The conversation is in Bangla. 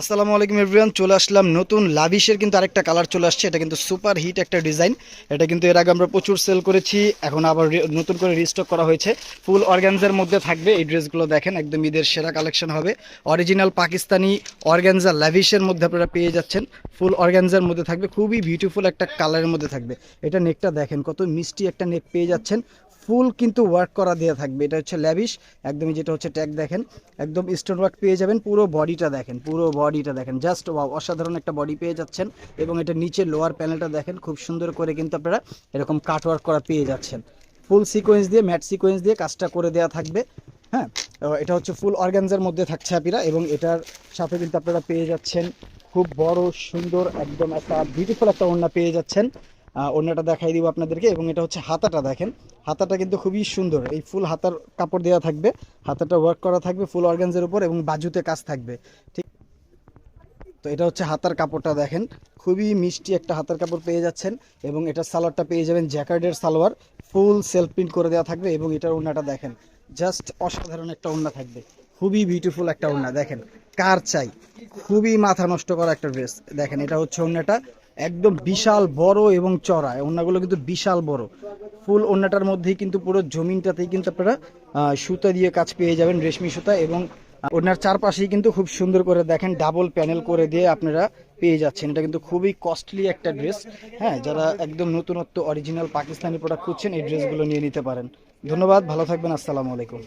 আসসালামু আলাইকুম এভরিওয়ান চলে আসলাম নতুন লাভিশের কিন্তু আরেকটা কালার চলে আসছে, এটা কিন্তু সুপার হিট একটা ডিজাইন এটা কিন্তু এর আগে আমরা প্রচুর সেল করেছি, এখন আবার নতুন করে রিস্টক করা হয়েছে। ফুল অর্গানজার মধ্যে থাকবে, এই ড্রেসগুলো দেখেন, একদম ঈদের সেরা কালেকশন হবে। অরিজিনাল পাকিস্তানি অর্গানজা লাভিশের মধ্যে আপনারা পেয়ে যাচ্ছেন। ফুল অর্গানজার মধ্যে থাকবে, খুবই বিউটিফুল একটা কালারের মধ্যে থাকবে। এটা নেকটা দেখেন, কত মিষ্টি একটা নেক পেয়ে যাচ্ছেন। ফুল কিন্তু ওয়ার্ক করা দেওয়া থাকবে, এটা হচ্ছে ল্যাভিশ একদমই যেটা হচ্ছে ট্যাগ দেখেন। একদম স্টোন ওয়ার্ক পেয়ে যাবেন, পুরো বডিটা দেখেন, পুরো বডিটা দেখেন। জাস্ট অসাধারণ একটা বডি পেয়ে যাচ্ছেন এবং এটা নিচে লোয়ার প্যানেলটা দেখেন, খুব সুন্দর করে কিন্তু আপনারা এরকম কাট ওয়ার্ক করা পেয়ে যাচ্ছেন। ফুল সিকোয়েন্স দিয়ে, ম্যাট সিকোয়েন্স দিয়ে কাজটা করে দেওয়া থাকবে হ্যাঁ? এটা হচ্ছে ফুল অর্গানজার মধ্যে থাকছে আপিরা এবং এটার সাথে কিন্তু আপনারা পেয়ে যাচ্ছেন খুব বড়, সুন্দর, একদম একটা বিউটিফুল একটা ওড়না পেয়ে যাচ্ছেন। ওড়নাটা দেখাই দিব আপনাদেরকে এবং এটা হচ্ছে হাতাটা দেখেন। হাতাটা কিন্তু খুবই সুন্দর, এই ফুল হাতার কাপড় দেওয়া থাকবে, হাতাটা ওয়ার্ক করা থাকবে, ফুল অর্গানজের উপর এবং বাজুতে কাজ থাকবে। ঠিক তো এটা হচ্ছে হাতার কাপড়টা দেখেন। খুবই মিষ্টি একটা হাতার কাপড় পেয়ে যাচ্ছেন এবং এটার সালোয়ারটা পেয়ে যাবেন জ্যাকার্ডের সালোয়ার। ফুল সেলফ প্রিন্ট করে দেওয়া থাকবে এবং এটার ওড়নাটা দেখেন জাস্ট অসাধারণ একটা ওড়না থাকবে। খুবই বিউটিফুল একটা ওড়না, দেখেন, কার চাই? খুবই মাথা নষ্ট করা একটা ড্রেস দেখেন, এটা হচ্ছে ওড়নাটা একদম বিশাল বড় এবং চড়া ওড়নাগুলো কিন্তু বিশাল বড়। ফুল ওড়নাটার মধ্যেই কিন্তু পুরো জমিনটাতেই কিন্তু আপনারা সুতা দিয়ে কাজ পেয়ে যাবেন রেশমি সুতা এবং ওনার চারপাশেই কিন্তু খুব সুন্দর করে দেখেন ডাবল প্যানেল করে দিয়ে আপনারা পেয়ে যাচ্ছেন। এটা কিন্তু খুবই কস্টলি একটা ড্রেস হ্যাঁ যারা একদম নতুনত্ব অরিজিনাল পাকিস্তানি প্রোডাক্ট খুঁজছেন, এই ড্রেসগুলো নিয়ে নিতে পারেন। ধন্যবাদ, ভালো থাকবেন, আসসালামু আলাইকুম।